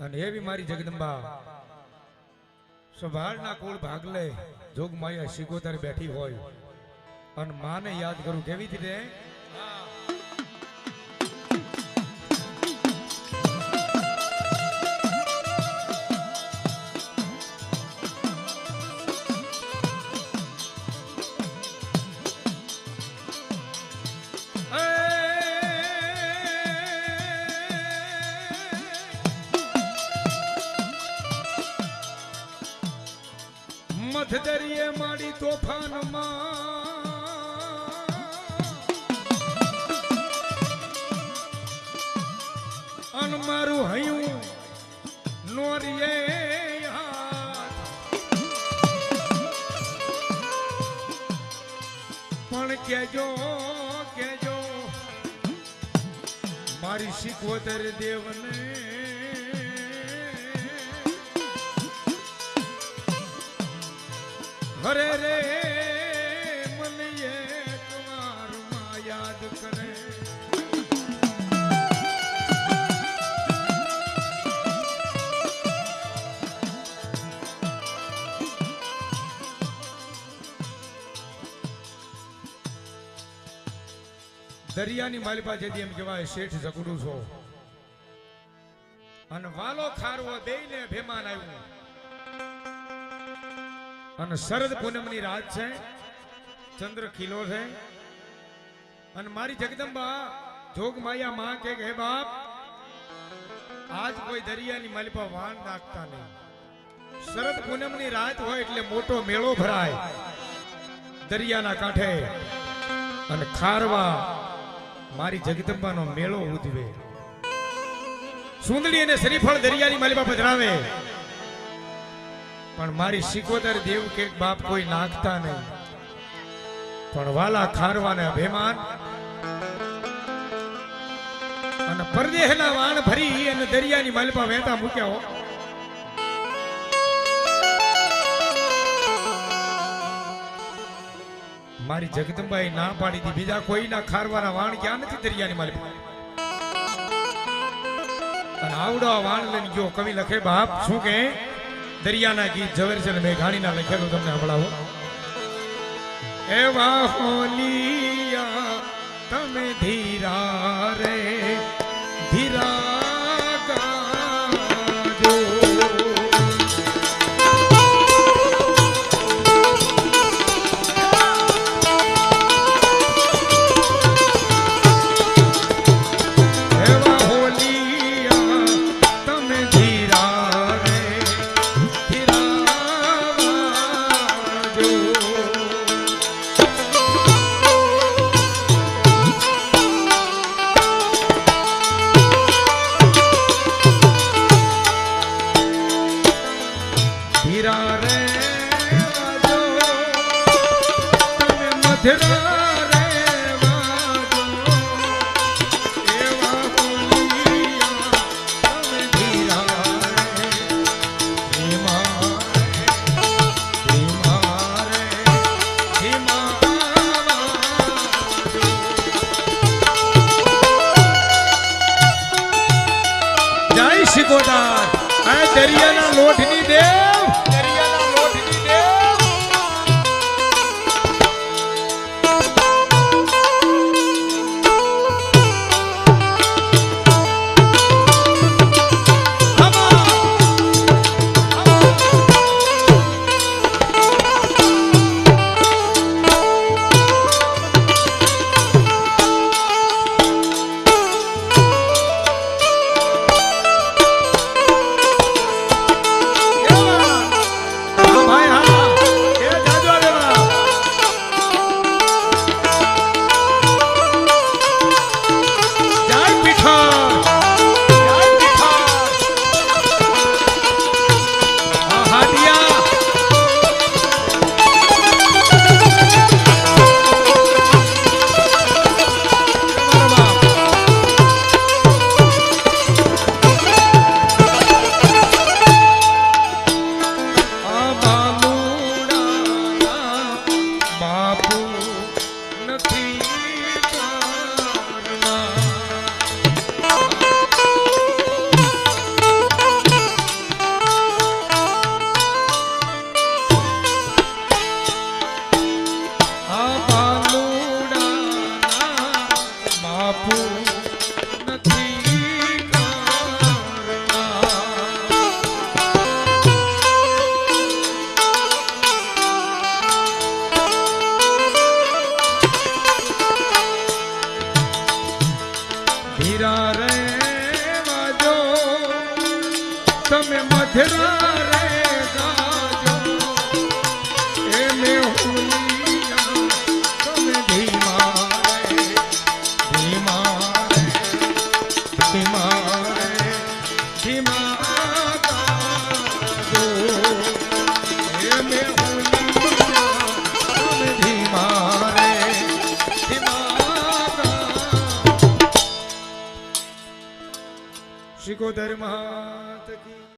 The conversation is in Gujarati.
અને એવી મારી જગદંબા. સભાળના કુળ ભાગલે જોગમાયા શિગોતર બેઠી હોય. અને માને યાદ કરું. કેવી રીતે? મધદરિયે માડી તોફાનમાં. અન મારું હયું નોરીએ પણ કેજો કેજો મારી શીખવતર દેવને. હરે રે, મને એક માં યાદ કરે. દરિયાની માલિપા જેથી એમ કહેવાય, શેઠ ઝઘડું છો. અને વાલો ખારવો બેયને ભેમાન આવ્યું. અને શરદ પૂનમની રાત છે. ચંદ્ર ખીલો છે. અને મારી જગદંબા જોગમાયા માં કે હે બાપ, આજ કોઈ દરિયાની માલિપા વાણ નાખતા નહીં. શરદ પૂનમની રાત હોય એટલે મોટો મેળો ભરાય દરિયાના કાંઠે. અને ખારવા મારી જગદંબાનો મેળો ઉજવે. સુંદડી અને શ્રીફળ દરિયાની માલિપા પધરાવે. પણ મારી સિકોદર દેવ કે બાપ કોઈ નાખતા નહીં. પણ વાલા ખારવાને અભિમાન અને પરદેહના વાણ ભરી અને દરિયાની માલપા વહેતા મૂક્યા હો. મારી જગદંબાઈ ના પાડી હતી બીજા કોઈના ખારવાના વાણ ક્યાં નથી દરિયાની માલિપા અને આવડો વાણ લઈને ગયો. કવિ લખે, બાપ, શું કે? દરિયાના ગીત ઝવેરચંદ મેઘાણીના લખેલું તમને સંભળાવો. એવા હોલિયા તમે ધીરા રે જય શિકોદાર આ દરિયાના લોટની દેવ Brasil. રે ધીમા ગાજો શિકોદર કી